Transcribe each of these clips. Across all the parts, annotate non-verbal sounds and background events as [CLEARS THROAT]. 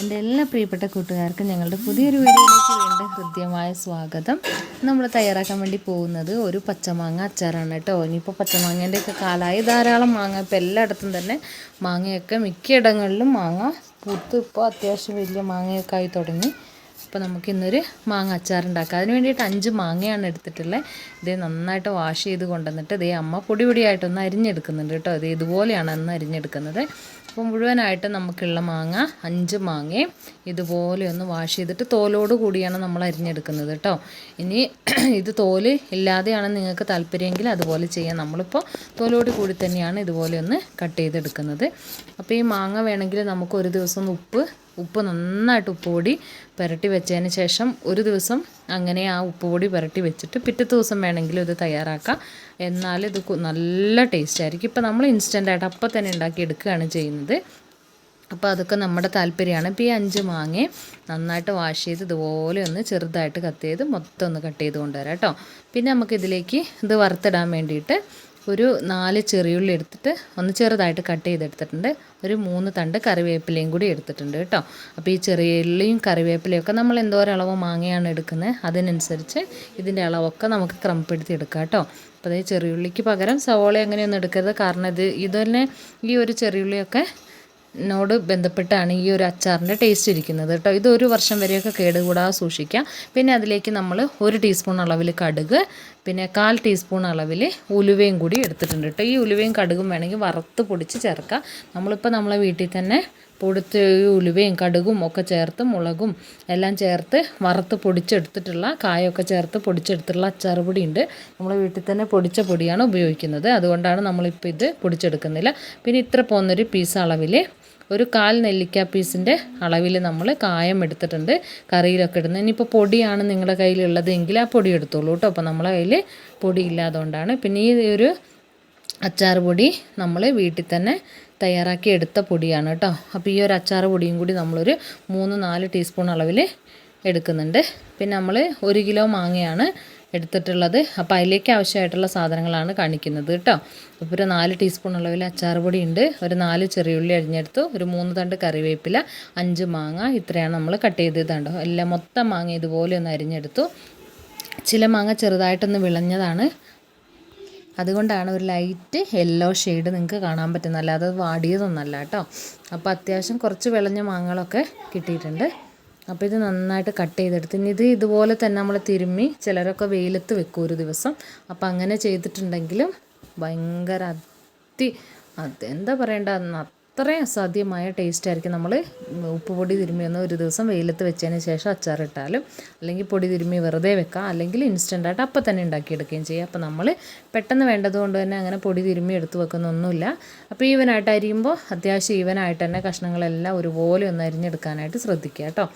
എന്റെ എല്ലാ പ്രിയപ്പെട്ട കൂട്ടുകാർക്കും ഞങ്ങളുടെ പുതിയൊരു വീഡിയോയിലേക്ക് വേണ്ട ഹൃദ്യമായ സ്വാഗതം. നമ്മൾ തയ്യാറാക്കാൻ വേണ്ടി പോകുന്നത് ഒരു പച്ചമാങ്ങ അച്ചാറാണ് കേട്ടോ. ഇനിയിപ്പോൾ പച്ചമാങ്ങേന്റെയൊക്കെ കാലമായി ധാരാളം മാങ്ങ. ഇപ്പോൾ എല്ലായിടത്തും തന്നെ മാങ്ങയൊക്കെ മിക്കയിടങ്ങളിലും മാങ്ങ പൂത്ത് ഇപ്പോൾ അത്യാവശ്യം വലിയ മാങ്ങയൊക്കെ ആയി തുടങ്ങി. അപ്പോൾ നമുക്ക് ഇന്നൊരു മാങ്ങ അച്ചാർ ഉണ്ടാക്കാം. അതിന് വേണ്ടിയിട്ട് അഞ്ച് മാങ്ങയാണ് എടുത്തിട്ടുള്ളത് ഇത് നന്നായിട്ട് വാഷ് ചെയ്ത് കൊണ്ടുവന്നിട്ട് ഇതേ അമ്മ പൊടി പൊടിയായിട്ടൊന്ന് അരിഞ്ഞെടുക്കുന്നുണ്ട് കേട്ടോ. ഇത് ഇതുപോലെയാണ് അന്ന് അരിഞ്ഞെടുക്കുന്നത്. അപ്പോൾ മുഴുവനായിട്ട് നമുക്കുള്ള മാങ്ങ അഞ്ച് മാങ്ങയും ഇതുപോലെ ഒന്ന് വാഷ് ചെയ്തിട്ട് തോലോട് കൂടിയാണ് നമ്മൾ അരിഞ്ഞെടുക്കുന്നത് കേട്ടോ ഇനി [CLEARS THROAT] ഇത് തോൽ ഇല്ലാതെയാണ് നിങ്ങൾക്ക് താല്പര്യമെങ്കിൽ അതുപോലെ ചെയ്യാം. നമ്മളിപ്പോൾ തോലോട് കൂടി തന്നെയാണ് ഇതുപോലെ ഒന്ന് കട്ട് ചെയ്തെടുക്കുന്നത്. അപ്പോൾ ഈ മാങ്ങ വേണമെങ്കിൽ നമുക്ക് ഒരു ദിവസം ഉപ്പ് ഉപ്പ് നന്നായിട്ട് ഉപ്പ് പൊടി പുരട്ടി വെച്ചതിന് ശേഷം ഒരു ദിവസം അങ്ങനെ ആ ഉപ്പ് പൊടി പുരട്ടി വെച്ചിട്ട് പിറ്റത്തെ ദിവസം വേണമെങ്കിലും ഇത് തയ്യാറാക്കാം. എന്നാൽ ഇത് നല്ല ടേസ്റ്റ് ആയിരിക്കും. ഇപ്പോൾ നമ്മൾ ഇൻസ്റ്റന്റായിട്ട് അപ്പം തന്നെ ഉണ്ടാക്കി എടുക്കുകയാണ് ചെയ്യുന്നത്. അപ്പോൾ അതൊക്കെ നമ്മുടെ താല്പര്യമാണ്. ഇപ്പോൾ ഈ അഞ്ച് മാങ്ങയും നന്നായിട്ട് വാഷ് ചെയ്ത് ഇതുപോലെ ഒന്ന് ചെറുതായിട്ട് കട്ട് ചെയ്ത് മൊത്തം ഒന്ന് കട്ട് ചെയ്ത് കൊണ്ടുവരാം കേട്ടോ. പിന്നെ നമുക്കിതിലേക്ക് ഇത് വറുത്തിടാൻ വേണ്ടിയിട്ട് ഒരു നാല് ചെറിയുള്ളി എടുത്തിട്ട് ഒന്ന് ചെറുതായിട്ട് കട്ട് ചെയ്തെടുത്തിട്ടുണ്ട്. ഒരു മൂന്ന് തണ്ട് കറിവേപ്പിലയും കൂടി എടുത്തിട്ടുണ്ട് കേട്ടോ. അപ്പോൾ ഈ ചെറിയ ഉള്ളിയും കറിവേപ്പിലയും ഒക്കെ നമ്മൾ എന്തോരളവ് മാങ്ങയാണ് എടുക്കുന്നത്. അതിനനുസരിച്ച് ഇതിന്റെ അളവൊക്കെ നമുക്ക് ക്രമപ്പെടുത്തി എടുക്കാം കേട്ടോ. അപ്പോൾ അതേ ചെറിയുള്ളിക്ക് പകരം സവോള അങ്ങനെയൊന്നും എടുക്കരുത്. കാരണം ഇത് ഇത് തന്നെ ഈ ഒരു ചെറിയുള്ളിയൊക്കെ നോട് ബന്ധപ്പെട്ടാണ് ഈ ഒരു അച്ചാറിന്റെ ടേസ്റ്റ് ഇരിക്കുന്നത് കേട്ടോ. ഇത് ഒരു വർഷം വരെയൊക്കെ കേടുകൂടാതെ സൂക്ഷിക്കാം. പിന്നെ അതിലേക്ക് നമ്മൾ ഒരു ടീസ്പൂൺ അളവിൽ കടുക് പിന്നെ കാൽ ടീസ്പൂൺ അളവിൽ ഉലുവയും കൂടി എടുത്തിട്ടുണ്ട് കേട്ടോ. ഈ ഉലുവയും കടുകും വേണമെങ്കിൽ വറുത്ത് പൊടിച്ച് ചേർക്കാം. നമ്മളിപ്പോൾ നമ്മളെ വീട്ടിൽ തന്നെ പൊടുത്ത് ഉലുവയും കടുകും ഒക്കെ ചേർത്ത് മുളകും എല്ലാം ചേർത്ത് വറുത്ത് പൊടിച്ചെടുത്തിട്ടുള്ള കായൊക്കെ ചേർത്ത് പൊടിച്ചെടുത്തിട്ടുള്ള അച്ചാർ ഉണ്ട് നമ്മൾ വീട്ടിൽ തന്നെ പൊടിച്ച പൊടിയാണ് ഉപയോഗിക്കുന്നത്. അതുകൊണ്ടാണ് നമ്മളിപ്പോൾ ഇത് പൊടിച്ചെടുക്കുന്നില്ല. പിന്നെ ഇത്ര പോകുന്നൊരു പീസ് അളവിൽ ഒരു കാൽ നെല്ലിക്ക പീസിന്റെ അളവിൽ നമ്മൾ കായം എടുത്തിട്ടുണ്ട് കറിയിലൊക്കെ ഇടുന്നത്. ഇനിയിപ്പോൾ പൊടിയാണ് നിങ്ങളുടെ കയ്യിലുള്ളത് എങ്കിൽ ആ പൊടി എടുത്തോളൂ കേട്ടോ. അപ്പോൾ നമ്മളെ കയ്യിൽ പൊടി ഇല്ലാത്തതുകൊണ്ടാണ് പിന്നെ ഈ ഒരു അച്ചാർ പൊടി നമ്മൾ വീട്ടിൽ തന്നെ തയ്യാറാക്കി എടുത്ത പൊടിയാണ് കേട്ടോ. അപ്പോൾ ഈ ഒരു അച്ചാർ പൊടിയും കൂടി നമ്മളൊരു മൂന്ന് നാല് ടീസ്പൂൺ അളവിൽ എടുക്കുന്നുണ്ട്. പിന്നെ നമ്മൾ ഒരു കിലോ മാങ്ങയാണ് എടുത്തിട്ടുള്ളത്. അപ്പോൾ അതിലേക്ക് ആവശ്യമായിട്ടുള്ള സാധനങ്ങളാണ് കാണിക്കുന്നത് കേട്ടോ. അപ്പോൾ ഒരു നാല് ടീസ്പൂൺ അളവിൽ അച്ചാർ പൊടി ഉണ്ട് ഒരു നാല് ചെറിയുള്ളി അരിഞ്ഞെടുത്തു. ഒരു മൂന്ന് തണ്ട് കറിവേപ്പില അഞ്ച് മാങ്ങ ഇത്രയാണ് നമ്മൾ കട്ട് ചെയ്തതുണ്ടോ എല്ലാം മൊത്തം മാങ്ങ ഇതുപോലെ ഒന്ന് അരിഞ്ഞെടുത്തു. ചില മാങ്ങ ചെറുതായിട്ടൊന്ന് വിളഞ്ഞതാണ്. അതുകൊണ്ടാണ് ഒരു ലൈറ്റ് യെല്ലോ ഷെയ്ഡ് നിങ്ങൾക്ക് കാണാൻ പറ്റുന്നത്. അല്ലാതെ വാടിയതൊന്നല്ല കേട്ടോ. അപ്പോൾ അത്യാവശ്യം കുറച്ച് വിളഞ്ഞ മാങ്ങകളൊക്കെ കിട്ടിയിട്ടുണ്ട്. അപ്പോൾ ഇത് നന്നായിട്ട് കട്ട് ചെയ്തെടുത്ത് ഇനി ഇത് ഇതുപോലെ തന്നെ നമ്മൾ തിരുമ്മി ചിലരൊക്കെ വെയിലത്ത് വെക്കും ഒരു ദിവസം. അപ്പോൾ അങ്ങനെ ചെയ്തിട്ടുണ്ടെങ്കിലും ഭയങ്കര അതി അതെന്താ പറയണ്ട അത്രയും അസാധ്യമായ ടേസ്റ്റ് ആയിരിക്കും നമ്മൾ ഉപ്പ് പൊടി തിരുമ്മി ഒന്ന് ഒരു ദിവസം വെയിലത്ത് വെച്ചതിന് ശേഷം അച്ചാറിട്ടാലും അല്ലെങ്കിൽ പൊടി തിരുമ്മി വെറുതെ വെക്കാം അല്ലെങ്കിൽ ഇൻസ്റ്റന്റായിട്ട് അപ്പം തന്നെ ഉണ്ടാക്കിയെടുക്കുകയും ചെയ്യാം. അപ്പോൾ നമ്മൾ പെട്ടെന്ന് വേണ്ടതുകൊണ്ട് തന്നെ അങ്ങനെ പൊടി തിരുമ്മി എടുത്ത് വെക്കുന്നൊന്നുമില്ല. അപ്പോൾ ഈവനായിട്ട് അരിയുമ്പോൾ അത്യാവശ്യം ഈവനായിട്ട് തന്നെ കഷ്ണങ്ങളെല്ലാം ഒരുപോലെ ഒന്ന് അരിഞ്ഞെടുക്കാനായിട്ട് ശ്രദ്ധിക്കുക കേട്ടോ.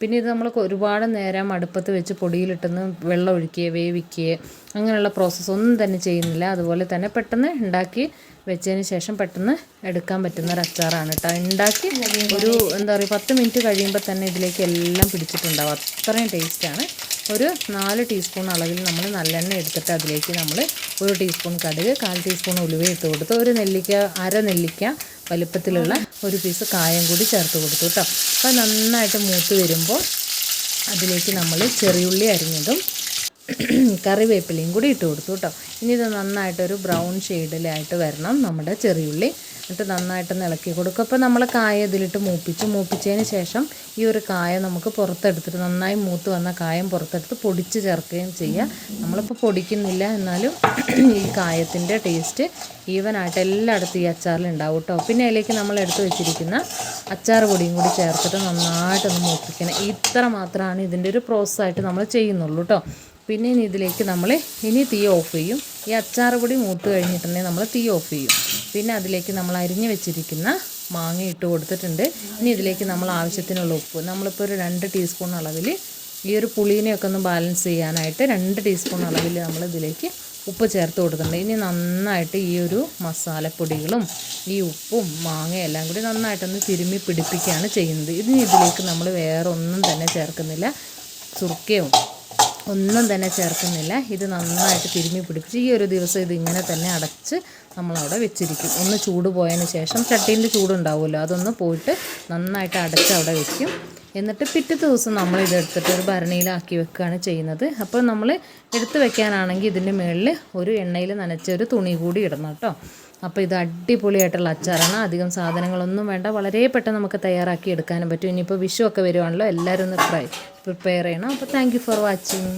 പിന്നെ ഇത് നമ്മൾ ഒരുപാട് നേരം അടുപ്പത്ത് വെച്ച് പൊടിയിലിട്ടെന്ന് വെള്ളം ഒഴിക്കുകയോ വേവിക്കുകയോ അങ്ങനെയുള്ള പ്രോസസ്സ് ഒന്നും തന്നെ ചെയ്യുന്നില്ല. അതുപോലെ തന്നെ പെട്ടെന്ന് ഉണ്ടാക്കി വെച്ചതിന് ശേഷം പെട്ടെന്ന് എടുക്കാൻ പറ്റുന്ന ഒരു അച്ചാറാണ് കേട്ടോ. ഉണ്ടാക്കി ഒരു എന്താ പറയുക പത്ത് മിനിറ്റ് കഴിയുമ്പോൾ തന്നെ ഇതിലേക്ക് എല്ലാം പിടിച്ചിട്ടുണ്ടാവും. അത്രയും ടേസ്റ്റാണ് ഒരു നാല് ടീസ്പൂൺ അളവിൽ നമ്മൾ നല്ലെണ്ണ എടുത്തിട്ട് അതിലേക്ക് നമ്മൾ ഒരു ടീസ്പൂൺ കടുക് കാൽ ടീസ്പൂൺ ഉലുവ ഇട്ട് കൊടുത്ത് ഒരു നെല്ലിക്ക അര നെല്ലിക്ക വലുപ്പത്തിലുള്ള ഒരു പീസ് കായം കൂടി ചേർത്ത് കൊടുത്തു കേട്ടോ അപ്പോൾ നന്നായിട്ട് മൂത്ത് വരുമ്പോൾ അതിലേക്ക് നമ്മൾ ചെറിയുള്ളി അരിഞ്ഞതും കറിവേപ്പിലയും കൂടി ഇട്ട് കൊടുത്തു കേട്ടോ ഇനി ഇത് നന്നായിട്ടൊരു ബ്രൗൺ ഷെയ്ഡിലായിട്ട് വരണം നമ്മുടെ ചെറിയുള്ളി. എന്നിട്ട് നന്നായിട്ടൊന്ന് ഇളക്കി കൊടുക്കും. അപ്പോൾ നമ്മൾ കായ ഇതിലിട്ട് മൂപ്പിച്ചു. മൂപ്പിച്ചതിന് ശേഷം ഈ ഒരു കായ നമുക്ക് പുറത്തെടുത്തിട്ട് നന്നായി മൂത്ത് വന്ന കായം പുറത്തെടുത്ത് പൊടിച്ച് ചേർക്കുകയും ചെയ്യുക നമ്മളിപ്പോൾ പൊടിക്കുന്നില്ല എന്നാലും ഈ കായത്തിന്റെ ടേസ്റ്റ് ഈവനായിട്ട് എല്ലായിടത്തും ഈ അച്ചാറിൽ ഉണ്ടാവും കേട്ടോ പിന്നെ അതിലേക്ക് നമ്മൾ എടുത്ത് വെച്ചിരിക്കുന്ന അച്ചാർ പൊടിയും കൂടി ചേർത്തിട്ട് നന്നായിട്ടൊന്ന് മൂപ്പിക്കണം. ഇത്ര മാത്രമാണ് ഇതിന്റെ ഒരു പ്രോസസ്സായിട്ട് നമ്മൾ ചെയ്യുന്നുള്ളൂ കേട്ടോ പിന്നെ ഇനി ഇതിലേക്ക് നമ്മൾ ഇനി തീ ഓഫ് ചെയ്യും. ഈ അച്ചാർ പൊടി മൂത്ത് കഴിഞ്ഞിട്ടുണ്ടെങ്കിൽ നമ്മൾ തീ ഓഫ് ചെയ്യും. പിന്നെ അതിലേക്ക് നമ്മൾ അരിഞ്ഞ് വെച്ചിരിക്കുന്ന മാങ്ങ ഇട്ട് കൊടുത്തിട്ടുണ്ട്. ഇനി ഇതിലേക്ക് നമ്മൾ ആവശ്യത്തിനുള്ള ഉപ്പ്. നമ്മളിപ്പോൾ ഒരു രണ്ട് ടീസ്പൂൺ അളവിൽ ഈ ഒരു പുളീനെയൊക്കെ ഒന്ന് ബാലൻസ് ചെയ്യാനായിട്ട് രണ്ട് ടീസ്പൂൺ അളവിൽ നമ്മൾ ഇതിലേക്ക് ഉപ്പ് ചേർത്ത് കൊടുക്കുന്നുണ്ട് ഇനി നന്നായിട്ട് ഈ ഒരു മസാലപ്പൊടികളും ഈ ഉപ്പും മാങ്ങയും എല്ലാം കൂടി നന്നായിട്ടൊന്ന് തിരുമ്മി പിടിപ്പിക്കുകയാണ് ചെയ്യുന്നത്. ഇനി ഇതിലേക്ക് നമ്മൾ വേറെ ഒന്നും തന്നെ ചേർക്കുന്നില്ല. സുർക്കയോ ഒന്നും തന്നെ ചേർക്കുന്നില്ല. ഇത് നന്നായിട്ട് തിരുമ്മി പിടിപ്പിച്ച് ഈ ഒരു ദിവസം ഇത് ഇങ്ങനെ തന്നെ അടച്ച് നമ്മളവിടെ വെച്ചിരിക്കും. ഒന്ന് ചൂട് പോയതിന് ശേഷം ചട്ടീന്റെ ചൂടുണ്ടാവുമല്ലോ അതൊന്ന് പോയിട്ട് നന്നായിട്ട് അടച്ച് അവിടെ വെക്കും. എന്നിട്ട് പിറ്റത്തെ ദിവസം നമ്മൾ ഇതെടുത്തിട്ട് ഒരു ഭരണിയിലാക്കി വെക്കുകയാണ് ചെയ്യുന്നത്. അപ്പോൾ നമ്മൾ എടുത്ത് വെക്കാനാണെങ്കിൽ ഇതിന്റെ മുകളിൽ ഒരു എണ്ണയിൽ നനച്ച ഒരു തുണി കൂടി ഇടണം കേട്ടോ. അപ്പോൾ ഇത് അടിപൊളിയായിട്ടുള്ള അച്ചാറാണ്. അധികം സാധനങ്ങളൊന്നും വേണ്ട. വളരെ പെട്ടെന്ന് നമുക്ക് തയ്യാറാക്കി എടുക്കാനും പറ്റും. ഇനിയിപ്പോൾ വിഷു ഒക്കെ വരുവാണല്ലോ. എല്ലാവരും ഒന്ന് പ്രിപ്പയർ ചെയ്യണം. അപ്പോൾ താങ്ക് ഫോർ വാച്ചിങ്.